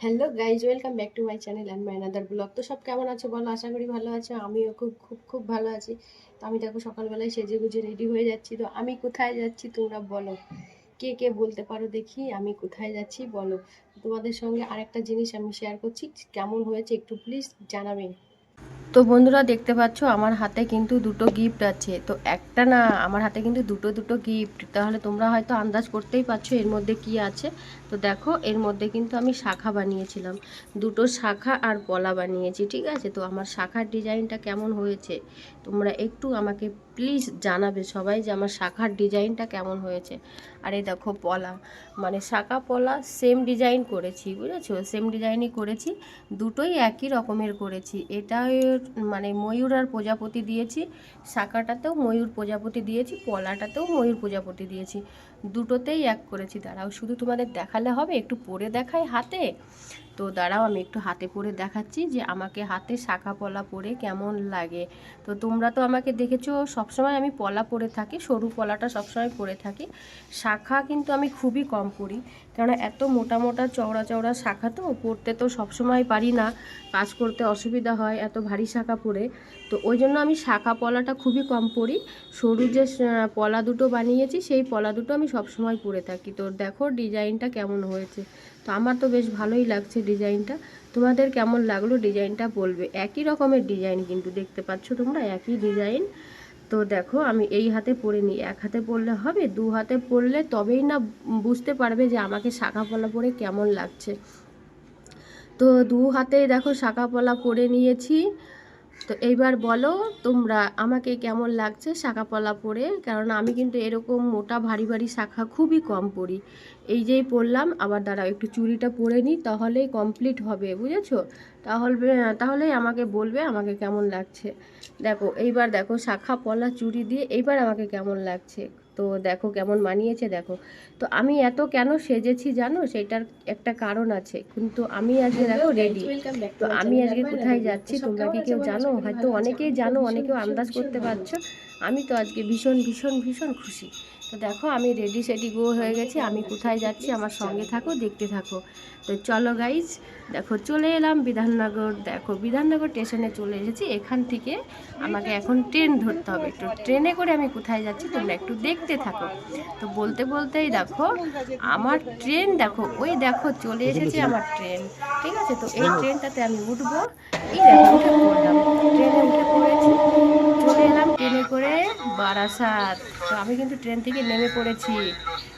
Hello guys welcome back to my channel and my another vlog তো সব কেমন আছো বলো? আশা করি ভালো আছো। আমিও খুব খুব খুব ভালো আছি। তো আমি দেখো সকালবেলায় সেজে গুজে রেডি হয়ে যাচ্ছি। তো আমি কোথায় যাচ্ছি তোমরা বলো? কে কে বলতে পারো দেখি? আমি কোথায় যাচ্ছি বলো? তোমাদের সঙ্গে আরেকটা জিনিস আমি শেয়ার করছি। কেমন হয়েছে একটু প্লিজ জানাবে। তো বন্ধুরা দেখতে পাচ্ছ, আমার হাতে কিন্তু দুটো গিফট আছে। তো একটা না, আমার হাতে কিন্তু দুটো দুটো গিফট তাহলে তোমরা হয়তো আন্দাজ করতেই পারছ এর মধ্যে কি আছে। তো দেখো, এর মধ্যে কিন্তু আমি শাখা বানিয়েছিলাম। দুটো শাখা আর পলা বানিয়েছি, ঠিক আছে? তো আমার শাখার ডিজাইনটা কেমন হয়েছে? তোমরা একটু আমাকে প্লিজ জানাবে সবাই যে আমার শাখার ডিজাইনটা কেমন হয়েছে। আর এই দেখো পলা মানে শাখা পলা সেম ডিজাইন করেছি, বুঝেছ? সেম ডিজাইনই করেছি, দুটোই একই রকমের করেছি। এটা মানে ময়ূর আর প্রজাপতি দিয়েছি, শাখাটাতেও ময়ূর প্রজাপতি দিয়েছি, পলাটাতেও ময়ূর প্রজাপতি দিয়েছি। দুটোতেই এক করেছি। দাঁড়াও, শুধু তোমাদের দেখালে হবে, একটু পরে দেখাই হাতে। তো দাঁড়াও, আমি একটু হাতে পরে দেখাচ্ছি যে আমাকে হাতে শাখা পলা পরে কেমন লাগে। তো তোমরা তো আমাকে দেখেছ, সবসময় আমি পলা পরে থাকি, সরু পলাটা সবসময় পরে থাকি। শাখা কিন্তু আমি খুবই কম পরি। কেননা এত মোটা মোটা, চওড়া চওড়া শাখা তো পরতে তো সবসময় পারি না। কাজ করতে অসুবিধা হয়, এত ভারী শাখা পরে তো ওই জন্য আমি শাখা পলাটা খুবই কম পরি সরু যে পলা দুটো বানিয়েছি, সেই পলা দুটো আমি সবসময় পরে থাকি। তো দেখো ডিজাইনটা কেমন হয়েছে। তো আমার তো বেশ ভালোই লাগছে ডিজাইনটা। তোমাদের কেমন লাগল ডিজাইনটা বলবে। একই রকমের ডিজাইন কিন্তু দেখতে পাচ্ছ তোমরা, একই ডিজাইন। তো দেখো, আমি এই হাতে পরে নিই। এক হাতে পরলে হবে, দু হাতে পরলে তবেই না বুঝতে পারবে যে আমাকে শাখা পলা পরে কেমন লাগছে। তো দু হাতে দেখো শাখা পলা পরে নিয়েছি। তো এইবার বলো তোমরা আমাকে কেমন লাগছে শাখা পলা পরে? কারণ আমি কিন্তু এরকম মোটা ভারী ভারী শাখা খুবই কম পরি। এই যেই পরলাম, আবার দাঁড়াও, একটু চুড়িটা পরে নিই, তাহলেই কমপ্লিট হবে, বুঝেছ? তাহলে, তাহলেই আমাকে বলবে আমাকে কেমন লাগছে। দেখো, এইবার দেখো শাখা পলা চুড়ি দিয়ে, এইবার আমাকে কেমন লাগছে। তো দেখো কেমন মানিয়েছে দেখো। তো আমি এত কেন সেজেছি জানো? সেটার একটা কারণ আছে। কিন্তু আমি আজকে দেখো রেডি তো আমি আজকে কোথায় যাচ্ছি? তোমরা কি কেউ জানো? হয়তো অনেকেই জানো অনেকেও আন্দাজ করতে পারছ। আমি তো আজকে ভীষণ ভীষণ ভীষণ খুশি। তো দেখো আমি রেডি সেডি গো হয়ে গেছি। আমি কোথায় যাচ্ছি আমার সঙ্গে থাকো দেখতে থাকো। তো চলো গাইজ দেখো চলে এলাম বিধাননগর। দেখো বিধাননগর স্টেশনে চলে এসেছি। এখান থেকে আমাকে এখন ট্রেন ধরতে হবে। তো ট্রেনে করে আমি কোথায় যাচ্ছি তোমরা একটু দেখতে থাকো। তো বলতে বলতেই দেখো আমার ট্রেন দেখো ওই দেখো চলে এসেছে আমার ট্রেন ঠিক আছে? তো এই ট্রেনটাতে আমি উঠবো। এই দেখো উঠে পড়লাম। ট্রেনে উঠে পড়েছি। এলাম ট্রেনে করে বারাসাত। তো আমি কিন্তু ট্রেন থেকে নেমে পড়েছি।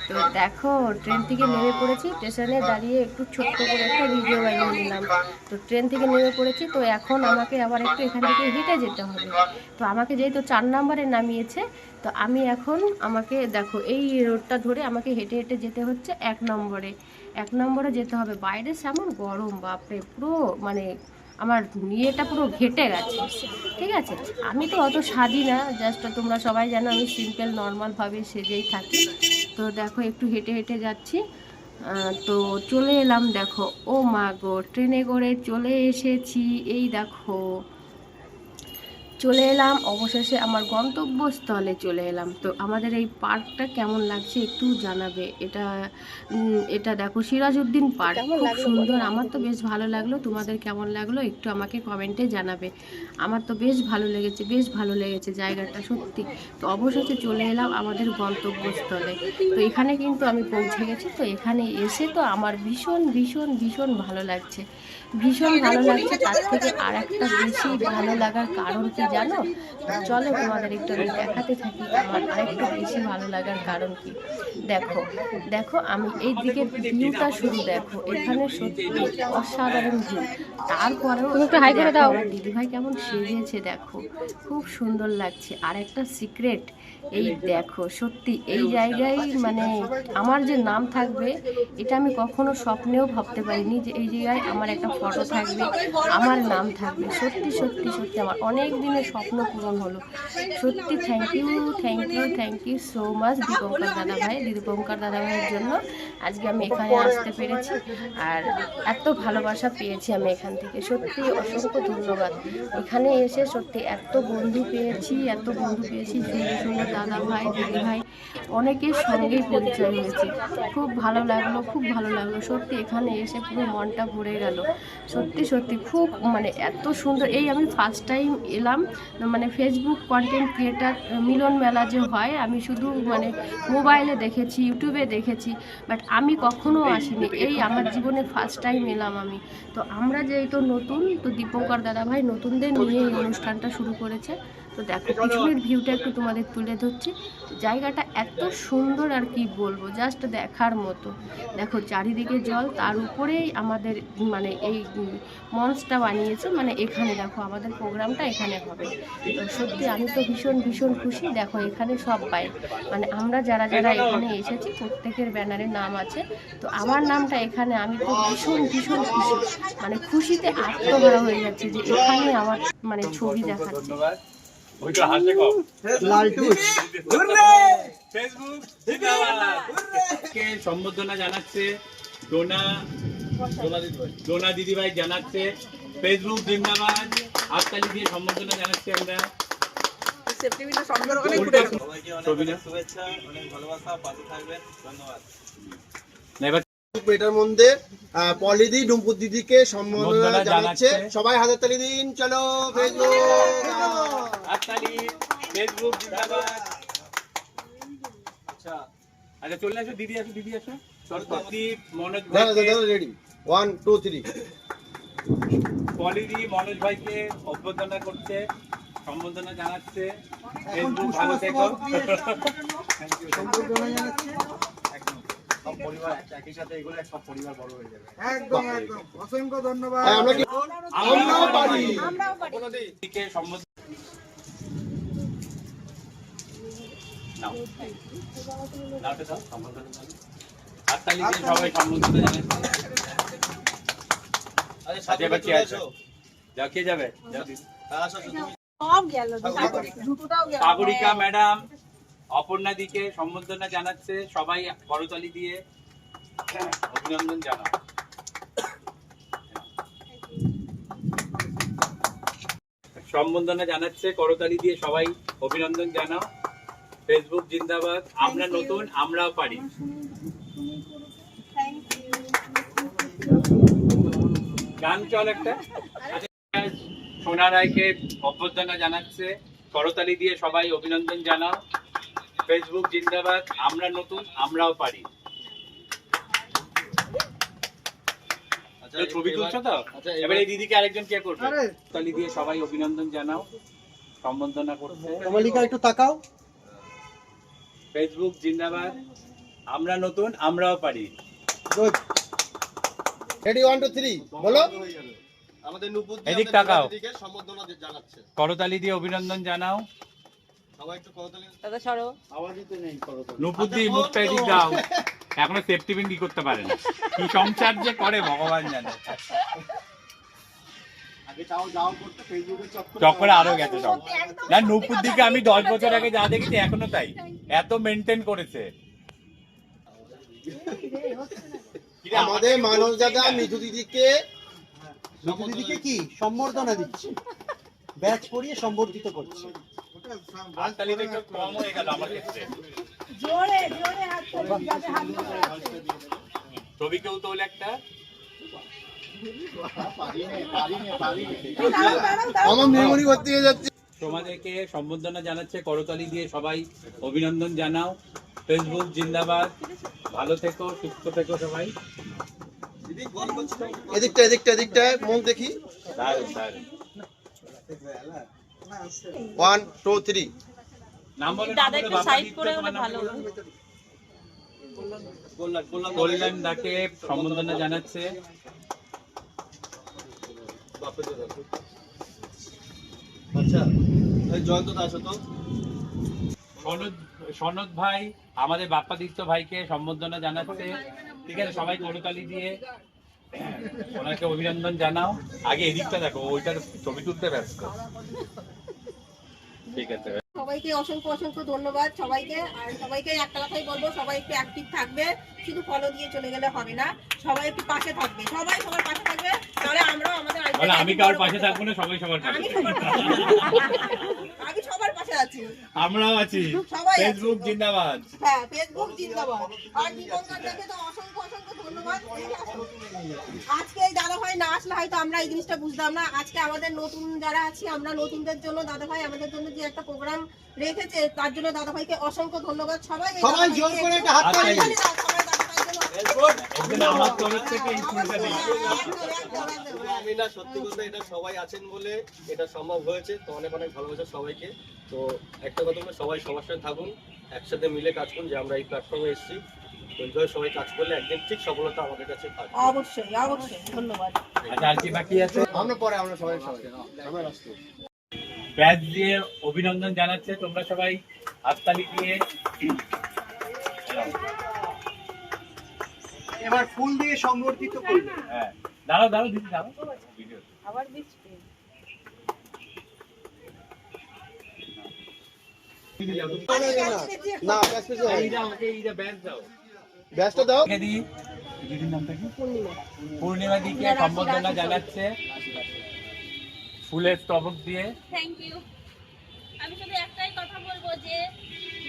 তো দেখো, ট্রেন থেকে নেমে পড়েছি, স্টেশনে দাঁড়িয়ে একটু ছোট্ট করে একটা ভিডিও বানিয়ে নিলাম। তো ট্রেন থেকে নেমে পড়েছি, তো এখন আমাকে আবার একটু এখান থেকে হেঁটে যেতে হবে। তো আমাকে যেহেতু চার নম্বরে নামিয়েছে, তো আমি এখন আমাকে দেখো, এই রোডটা ধরে আমাকে হেঁটে হেঁটে যেতে হচ্ছে এক নম্বরে। এক নম্বরে যেতে হবে, বাইরে সেমন গরম, বাপরে, পুরো মানে আমার ইয়েটা পুরো ঘেটে গেছে, ঠিক আছে? আমি তো অত সাজি না জাস্ট তোমরা সবাই জানো আমি সিম্পল নর্মালভাবে সেজেই থাকি। তো দেখো, একটু হেঁটে হেঁটে যাচ্ছি। তো চলে এলাম, দেখো, ও মা গো, ট্রেনে করে চলে এসেছি। এই দেখো চলে এলাম অবশেষে আমার গন্তব্যস্থলে চলে এলাম। তো আমাদের এই পার্কটা কেমন লাগছে একটু জানাবে। এটা এটা দেখো সিরাজউদ্দিন পার্ক খুব সুন্দর। আমার তো বেশ ভালো লাগল। তোমাদের কেমন লাগল একটু আমাকে কমেন্টে জানাবে। আমার তো বেশ ভালো লেগেছে বেশ ভালো লেগেছে জায়গাটা সত্যি। তো অবশেষে চলে এলাম আমাদের গন্তব্যস্থলে। তো এখানে কিন্তু আমি পৌঁছে গেছি। তো এখানে এসে তো আমার ভীষণ ভীষণ ভীষণ ভালো লাগছে। ভীষণ ভালো লাগছে। তার থেকে আর একটা বেশি ভালো লাগার কারণ কি জানো? চলো তোমাদের একটু আমি দেখাতে থাকি আমার আরেকটু বেশি ভালো লাগার কারণ কি? দেখো দেখো আমি এই দিকে ভিউটা শুরু দেখো এখানে সত্যি অসাধারণ ভিউ তারপরেও দেখো আমার দিদিভাই কেমন সেজেছে দেখো। খুব সুন্দর লাগছে। আর একটা সিক্রেট এই দেখো সত্যি এই জায়গায় মানে আমার যে নাম থাকবে এটা আমি কখনো স্বপ্নেও ভাবতে পারিনি যে এই জায়গায় আমার একটা ফটো থাকবে আমার নাম থাকবে। সত্যি সত্যি সত্যি আমার অনেক দিনের স্বপ্ন পূরণ হলো। সত্যি thank you thank you thank you so much Dipankar দাদা ভাই দীপঙ্কর দাদা ভাইয়ের জন্য। আজকে আমি এখানে আসতে পেরেছি আর এত ভালোবাসা পেয়েছি আমি এখান থেকে। সত্যি অসংখ্য ধন্যবাদ। এখানে এসে সত্যি এত বন্ধু পেয়েছি এত বন্ধু পেয়েছি সুন্দর সুন্দর দাদা ভাই দিদি ভাই অনেকের সঙ্গেই পরিচয় হয়েছে। খুব ভালো লাগল, খুব ভালো লাগল। সত্যি এখানে এসে পুরো মনটা ভরে গেল। সত্যি সত্যি খুব মানে এত সুন্দর। এই আমি ফার্স্ট টাইম এলাম মানে ফেসবুক কন্টেন্ট ক্রিয়েটার মিলন মেলা যে হয়, আমি শুধু মানে মোবাইলে দেখেছি, ইউটিউবে দেখেছি বাট আমি কখনো আসিনি। এই আমার জীবনে ফার্স্ট টাইম এলাম আমি। তো আমরা যেহেতু নতুন, তো দীপঙ্কর দাদাভাই নতুনদের নিয়ে এই অনুষ্ঠানটা শুরু করেছে। তো দেখো পিছনের ভিউটা একটু তোমাদের তুলে ধরছি। জায়গাটা এত সুন্দর আর কি বলব জাস্ট দেখার মতো। দেখো চারিদিকে জল তার উপরেই আমাদের মানে এই মঞ্চটা বানিয়েছে মানে এখানে দেখো আমাদের প্রোগ্রামটা এখানে হবে। তো সত্যি আমি তো ভীষণ ভীষণ খুশি। দেখো এখানে সব পাই। মানে আমরা যারা যারা এখানে এসেছি প্রত্যেকের ব্যানারে নাম আছে। তো আমার নামটা এখানে আমি তো ভীষণ ভীষণ খুশি। মানে খুশিতে আত্মহারা হয়ে যাচ্ছে যে এখানে আমার মানে ছবি দেখাচ্ছে। ওইটা হাসে কম। লালটুস ফেসবুক। কে সম্বর্ধনা জানাচ্ছে ডোনা ডোনা দিদিভাই জানাচ্ছে ফেসবুক জিন্দাবাদ। হাততালি দিয়ে সম্বর্ধনা জানাচ্ছি আমরা। শুভেচ্ছা অনেক ভালোবাসা পাশে থাকবেন। ধন্যবাদ। এটার মধ্যে পলিদি ডুম্পুর দিদিকে সম্মাননা জানাচ্ছে। জানাচ্ছে। সবাই হাতের তালি দিন চলো ফেসবুক হাততালি ফেসবুক জিন্দাবাদ আচ্ছা আচ্ছা চলে আসো দিদি আসো আসো ওয়ান টু থ্রি পলিদি মনোজ ভাইকে অভ্যর্থনা করছে সম্বর্ধনা জানাচ্ছে। ফেসবুক ভালো থেকো। সব পরিবার একই সাথে এগুলো সব পরিবার বড় হয়ে যাবে। একদম একদম। অসংখ্য ধন্যবাদ। আমরা কি আমরাও পারি। দিকে সম্বোধন নাও। নাওটা দাও সম্বোধন হাততালি দিয়ে সবাই সম্বোধন জানাচ্ছে আরে এবার আছে? যাও যাবে? যাও। দিদি। আসো আসো সাগরিকা ম্যাডাম। অপর্ণা দিকে সম্বর্ধনা জানাচ্ছে সবাই করতালি দিয়ে অভিনন্দন জানাও। সম্বর্ধনা জানাচ্ছে করতালি দিয়ে সবাই অভিনন্দন জানাও। ফেসবুক জিন্দাবাদ আমরা নতুন আমরাও পারি। গান চল একটা। সোনা রায়কে অভ্যর্থনা জানাচ্ছে করতালি দিয়ে সবাই অভিনন্দন জানাও। ফেসবুক জিন্দাবাদ। আমরা নতুন আমরাও পারি। আচ্ছা ছবি তুলছো তো? আচ্ছা, এবার এবার- এই দিদিকে আরেকজন কে করবে? তালি দিয়ে সবাই অভিনন্দন জানাও সম্বর্ধনা করছে। কমলিকা একটু তাকাও। ফেসবুক জিন্দাবাদ। আমরা নতুন আমরাও পারি। Good ready one two three বলো। আমাদের নুপুর এদিক তাকাও। করতালি দিয়ে অভিনন্দন জানাও। একটু করতালি মুখটা এদিক দাও। এখনও সেফটি পিন কি করতে পারে না। কি সংসার যে করে ভগবান জানে। আগে যাও যাও করতে ফেসবুকে চক্কর চক্করে আরও গেছে সব। না নুপুর দিকে আমি দশ বছর আগে যা দেখেছি এখনও তাই। এত মেনটেন করেছে। আমাদের মানব দাদা মিঠু দিদিকে মিঠু দিদিকে কি? সম্বর্ধনা দিচ্ছে। ব্যাচ পরিয়ে সম্বর্ধিত করছে। হাততালিটা একটু কম হয়ে গেল আমার ক্ষেত্রে। তোমাদেরকে সম্বর্ধনা জানাচ্ছে করতালি দিয়ে সবাই অভিনন্দন জানাও। ফেসবুক জিন্দাবাদ। ভালো থেকো সুস্থ থেকো সবাই। এদিকটা এদিকটা এদিকটা মুখ দেখি। দারুণ দারুণ। One two three. নাম বলো দাদা একটু সাইড করে হলে ভালো গোল্লা গোল্লা কল্যাণ দাকে সম্বর্ধনা জানাচ্ছে। আচ্ছা এই জয়ন্ত দাস তো? সনদ সনদ ভাই আমাদের বাপ্পাদিত্য ভাইকে সম্বর্ধনা জানাচ্ছে। ঠিক আছে সবাই করতালি দিয়ে ওনাকে অভিনন্দন জানাও। আগে এদিকটা দেখো ওইটার ছবি তুলতে ব্যস্ত। ঠিক আছে সবাইকে অসংখ্য অসংখ্য ধন্যবাদ সবাইকে। আর সবাইকে একটা কথাই বলব সবাই একটু অ্যাক্টিভ থাকবে শুধু ফলো দিয়ে চলে গেলে হবে না। সবাই একটু পাশে থাকবে। সবাই সবার পাশে থাকবে তাহলে আমরাও আমাদের আমি কার পাশে থাকব না সবাই সবার পাশে আমি সবার পাশে আছি। আমরাও আছি। ফেসবুক জিন্দাবাদ। হ্যাঁ ফেসবুক জিন্দাবাদ। আর জীবনকারটাকে তো অসংখ্য অসংখ্য ধন্যবাদ। আজকে এই দাদা ভাই না আসলে হয়তো আমরা এই জিনিসটা বুঝতাম না। আজকে আমাদের নতুন যারা আছি আমরা নতুনদের জন্য দাদা ভাই আমাদের জন্য যে একটা প্রোগ্রাম রেখেছে তার জন্য দাদা ভাইকে অসংখ্য ধন্যবাদ। সবাই সবাই জোর করে একটা হাত তালি আমার তরফ থেকে এই ফুলটা। আমি না সত্যি বলতে এটা সবাই আছেন বলে এটা সম্ভব হয়েছে। তো অনেক অনেক ভালোবাসা সবাইকে। তো একটা কথা হলো সবাই সবার সাথে থাকুন একসাথে মিলে কাজ করুন যে আমরা এই প্ল্যাটফর্মে এসেছি। তো এইভাবে সবাই কাজ করলে একদিন ঠিক সফলতা আমাদের কাছে থাকবে। অবশ্যই অবশ্যই ধন্যবাদ। আচ্ছা আর কি বাকি আছে? আমরা পরে আমরা সবাই সবাই। আমরা আসছি ব্যাচ দিয়ে অভিনন্দন জানাচ্ছে তোমরা সবাই হাততালি দিয়ে। এবার ফুল দিয়ে সংবর্ধিত করবে। হ্যাঁ দাঁড়াও দাঁড়াও দিদি দাঁড়াও। ভিডিও না ব্যাস কিছু হয় এইটা আমাকে এইটা ব্যাচ দাও। ব্যাসটা দাও। কে দিই? দিদির নামটা কি? পূর্ণিমা। দিকে সম্বর্ধনা জানাচ্ছে ফুলের স্তবক দিয়ে। থ্যাংক ইউ আমি শুধু একটাই কথা বলব যে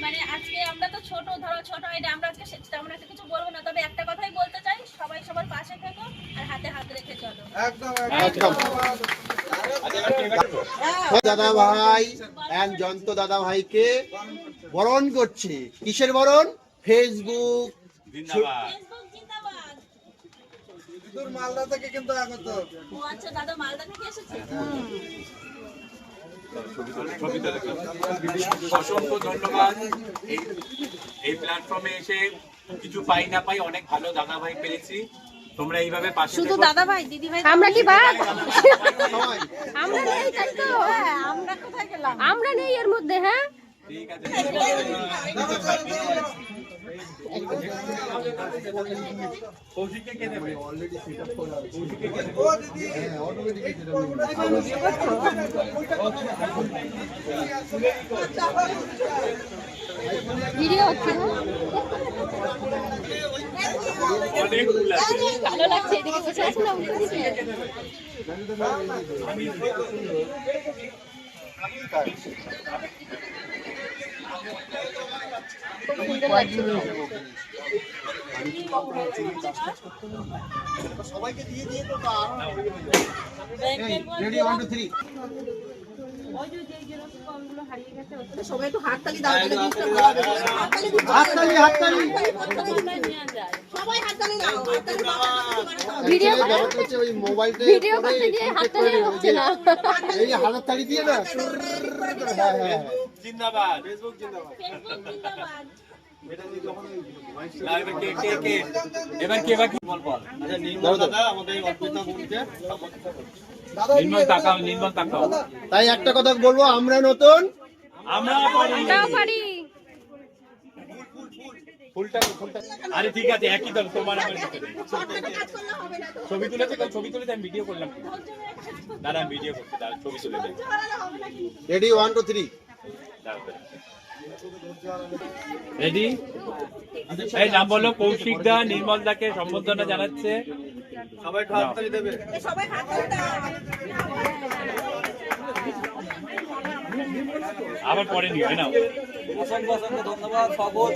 মানে আজকে আমরা তো ছোট ধরো ছোট এটা আমরা আজকে একটা কিছু বলব না তবে একটা কথাই বলতে চাই সবাই সবার পাশে থেকো আর হাতে হাত রেখে চলো। একদম? দাদা ভাই এন্ড জয়ন্ত দাদা ভাইকে বরণ করছে। কিসের বরণ? ফেসবুক জিন্দাবাদ। ফেসবুক জিন্দাবাদ মালদা থেকে কিন্তু আগত। আচ্ছা দাদা মালদা থেকে এসেছে? অসংখ্য ধন্যবাদ। এই এই প্ল্যাটফর্মে এসে কিছু পাই না পাই অনেক ভালো দাদা ভাই পেয়েছি। তোমরা এইভাবে পাশে শুধু দাদা ভাই দিদি ভাই আমরা কি বাদ আমরা নেই তাই তো। হ্যাঁ, আমরা কোথায় গেলাম? আমরা নেই এর মধ্যে হ্যাঁ? ঠিক আছে কৌশিককে কে দেবে কৌশিককে কে দেবে? ভিডিও হচ্ছে না অনেক ভালো লাগছে এদিকে বসে আছি না উল্টো দিকে খুব সুন্দর লাগছে সবাইকে দিয়ে দিয়ে তো রেডি ওয়ান টু থ্রি সবাই একটু হাততালি দাও তাহলে জিনিসটা ভালো হবে। হাততালি হাততালি হাততালি সবাই হাততালি দাও ভিডিও হচ্ছে ওই মোবাইলটা ভিডিও করতে গিয়ে হাতটা দিয়ে হচ্ছে না এই তালি দিয়ে না হ্যাঁ হ্যাঁ জিন্দাবাদ। ফেসবুক জিন্দাবাদ। না, এবার কে কে কে? এবার কে বাকি বল বল আচ্ছা নির্মল দাদা। আমাদের অর্পিতা বোনকে নির্মল তাকাও নির্মল তাকাও তাই একটা কথা বলব আমরা নতুন। আমরা পারি। ফুলটা ফুলটা। আরে ঠিক আছে একই দল তোমার আমার ছবি তুলেছে ছবি তুলে আমি ভিডিও করলাম। দাদা ভিডিও করছি দাঁড়া ছবি তুলে ready one two three ready এই নাম বলো কৌশিক দা নির্মল দাকে সম্বোধনা জানাচ্ছে। সবাই দেবে। সবাই আবার পরে নিও না। অসংখ্য অসংখ্য ধন্যবাদ সকল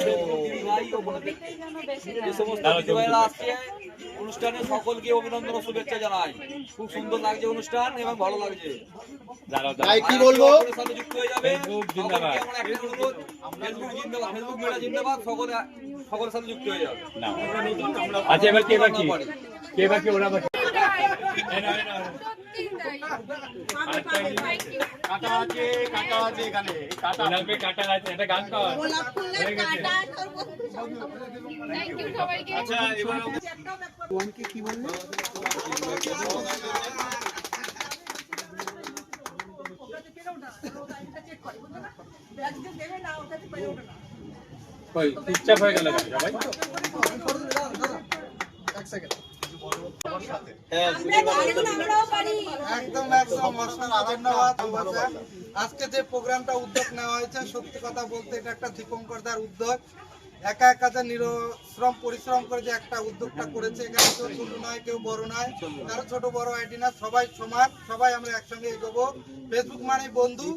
দিদি ভাই ও বোনেদের যে সমস্ত দাঁড়াও, দিদি ভাইরা ছবি আসছে অনুষ্ঠানে সকলকে অভিনন্দন ও শুভেচ্ছা জানাই খুব সুন্দর লাগছে অনুষ্ঠান এবং ভালো লাগছে তাই কি বলব? সকলের সাথে যুক্ত হয়ে যাবে ফেসবুক জিন্দাবাদ। সকলকে আমার একটা অনুরোধ, ফেসবুক জিন্দাবাদ। ফেসবুক মেলা জিন্দাবাদ সকলে সকলের সাথে যুক্ত হয়ে যাবে আচ্ছা এবার কে? বাকি কে বাকি ওরা কি বললে চুপচাপ হয়ে গেল কেন সবাই হ্যাঁ একদম একদম ধন্যবাদ আজকে যে প্রোগ্রামটা উদ্যোগ নেওয়া হয়েছে সত্যি কথা বলতে এটা একটা দীপঙ্করদার উদ্যোগ একা একা যে নিরশ্রম পরিশ্রম করে যে একটা উদ্যোগটা করেছে এখানে কেউ ছোট নয় কেউ বড় নয় কারও ছোট বড় আইডি না সবাই সমান সবাই আমরা একসঙ্গে এগোবো ফেসবুক মানে বন্ধু।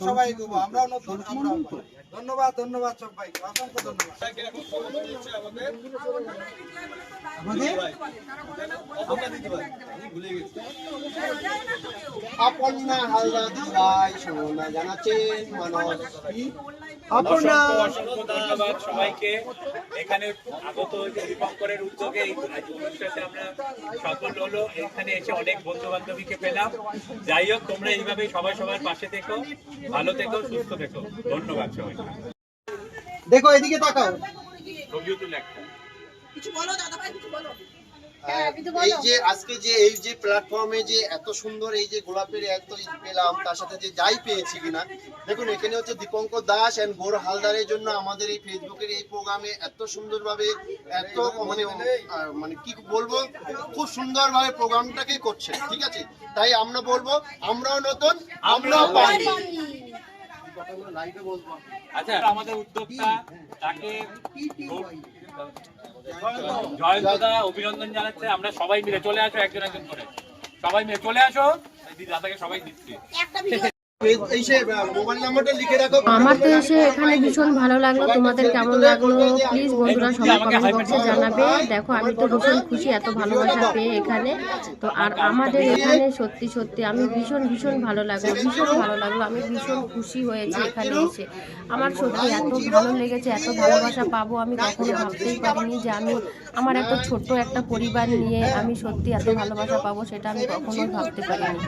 সবাই এগোবো আমরাও নতুন আমরাও। ধন্যবাদ ধন্যবাদ সবাইকে অসংখ্য ধন্যবাদ। এখন সভাপতি হচ্ছে আমাদের? আমাদের অপর্ণা দিদিভাই আমি ভুলে গেছি আপন্না হালদা দিদাই সোনা জানাচ্ছেন মানস? অসংখ্য ধন্যবাদ সবাইকে। এখানে আগত যে দীপঙ্করের উদ্যোগে এই আমরা সফল হলো। এখানে এসে অনেক বন্ধু বান্ধবীকে পেলাম। যাই হোক তোমরা এইভাবেই সবাই সবার পাশে থেকো ভালো থেকো সুস্থ থেকো। ধন্যবাদ সবাইকে। দেখো এদিকে তাকাও। ছবিও তুলে একটা কিছু বলো। দাদা ভাই কিছু বলো। এই যে আজকে যে এই যে প্ল্যাটফর্মে যে এত সুন্দর এই যে গোলাপের এত পেলাম তার সাথে যে যাই পেয়েছি কিনা দেখুন এখানে হচ্ছে দীপঙ্কর দাস এন্ড গোর হালদারের জন্য আমাদের এই ফেসবুকের এই প্রোগ্রামে এত সুন্দরভাবে এত মানে মানে কি বলব খুব সুন্দরভাবে প্রোগ্রামটাকে করছে ঠিক আছে? তাই আমরা বলব আমরাও নতুন আমরাও পারি। আচ্ছা আমাদের উদ্যোক্তা তাকে জয়ন্তদা অভিনন্দন জানাচ্ছে। আমরা সবাই মিলে চলে আসো, একজন একজন করে। সবাই মিলে চলে আসো। দিদি দাদাকে সবাই দিচ্ছি। একটা ভিডিও এই সে মোবাইল নাম্বারটা লিখে রাখো। আমার তো এসে এখানে ভীষণ ভালো লাগল। তোমাদের কেমন লাগল? প্লিজ বন্ধুরা সবাই কমেন্ট বক্সে জানাবে। দেখো আমি তো ভীষণ খুশি এত ভালোবাসা পেয়ে এখানে। তো আর আমাদের এখানে সত্যি সত্যি আমি ভীষণ ভীষণ ভালো লাগল ভীষণ ভালো লাগল। আমি ভীষণ খুশি হয়েছি এখানে এসে। আমার সত্যি এত ভালো লেগেছে এত ভালোবাসা পাবো আমি কখনো ভাবতেই পারিনি যে আমি আমার এত ছোট্ট একটা পরিবার নিয়ে আমি সত্যি এত ভালোবাসা পাবো সেটা আমি কখনোই ভাবতে পারিনি।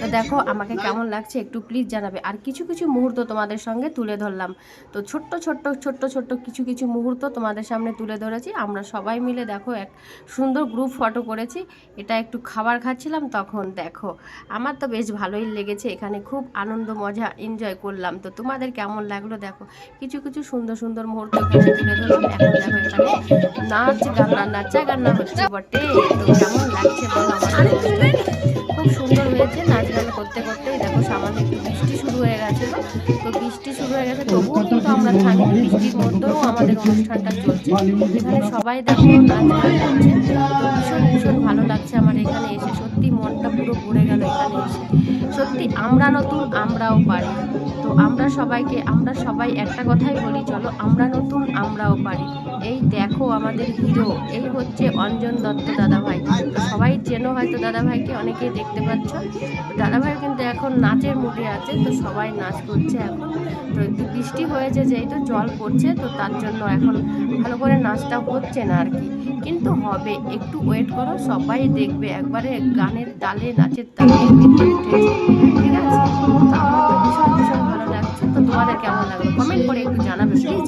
তো দেখো আমাকে কেমন লাগছে একটু প্লিজ জানাবে। আর কিছু কিছু মুহূর্ত তোমাদের সঙ্গে তুলে ধরলাম। তো ছোট্ট ছোট্ট ছোট্ট ছোট্ট কিছু কিছু মুহূর্ত তোমাদের সামনে তুলে ধরেছি। আমরা সবাই মিলে দেখো, এক সুন্দর গ্রুপ ফটো করেছি। এটা একটু খাবার খাচ্ছিলাম, তখন দেখো। আমার তো বেশ ভালোই লেগেছে, এখানে খুব আনন্দ, মজা এনজয় করলাম। তো তোমাদের কেমন লাগল দেখো। কিছু কিছু সুন্দর সুন্দর মুহূর্ত তুলে ধরলাম। এখন দেখো এখানে নাচ গান্না নাচা গান্না হচ্ছে বটে। তো কেমন লাগছে বলো অনুষ্ঠানটা? খুব সুন্দর হয়েছে নাচ, গান করতে, করতেই দেখো সামান্য একটু হয়ে তো বৃষ্টি শুরু হয়ে গেছে তবুও কিন্তু আমরা থাকি। বৃষ্টির মধ্যেও আমাদের অনুষ্ঠানটা চলছে। এখানে সবাই দেখো নাচ করছে ভীষণ ভীষণ ভালো লাগছে আমার এখানে এসে। সত্যি মনটা পুরো ভরে গেল এখানে এসে। সত্যি আমরা নতুন আমরাও পারি। তো আমরা সবাইকে আমরা সবাই একটা কথাই বলি চলো আমরা নতুন আমরাও পারি। এই দেখো আমাদের হিরো এই হচ্ছে অঞ্জন দত্ত দাদাভাই। তো সবাই চেনো হয়তো দাদাভাইকে অনেকেই দেখতে পাচ্ছ। দাদাভাই কিন্তু এখন নাচের মুডে আছে তো সবাই নাচ করছে এখন। তো একটু বৃষ্টি হয়েছে যেহেতু জল পড়ছে, তো তার জন্য এখন ভালো করে নাচটা হচ্ছে না আর কি কিন্তু হবে, একটু ওয়েট করো, সবাই দেখবে। একবারে গানের তালে, নাচের তালে ঠিক আছে? তো ভীষণ ভীষণ ভালো লাগছে। তো তোমাদের কেমন লাগল? কমেন্ট করে একটু জানাবে প্লিজ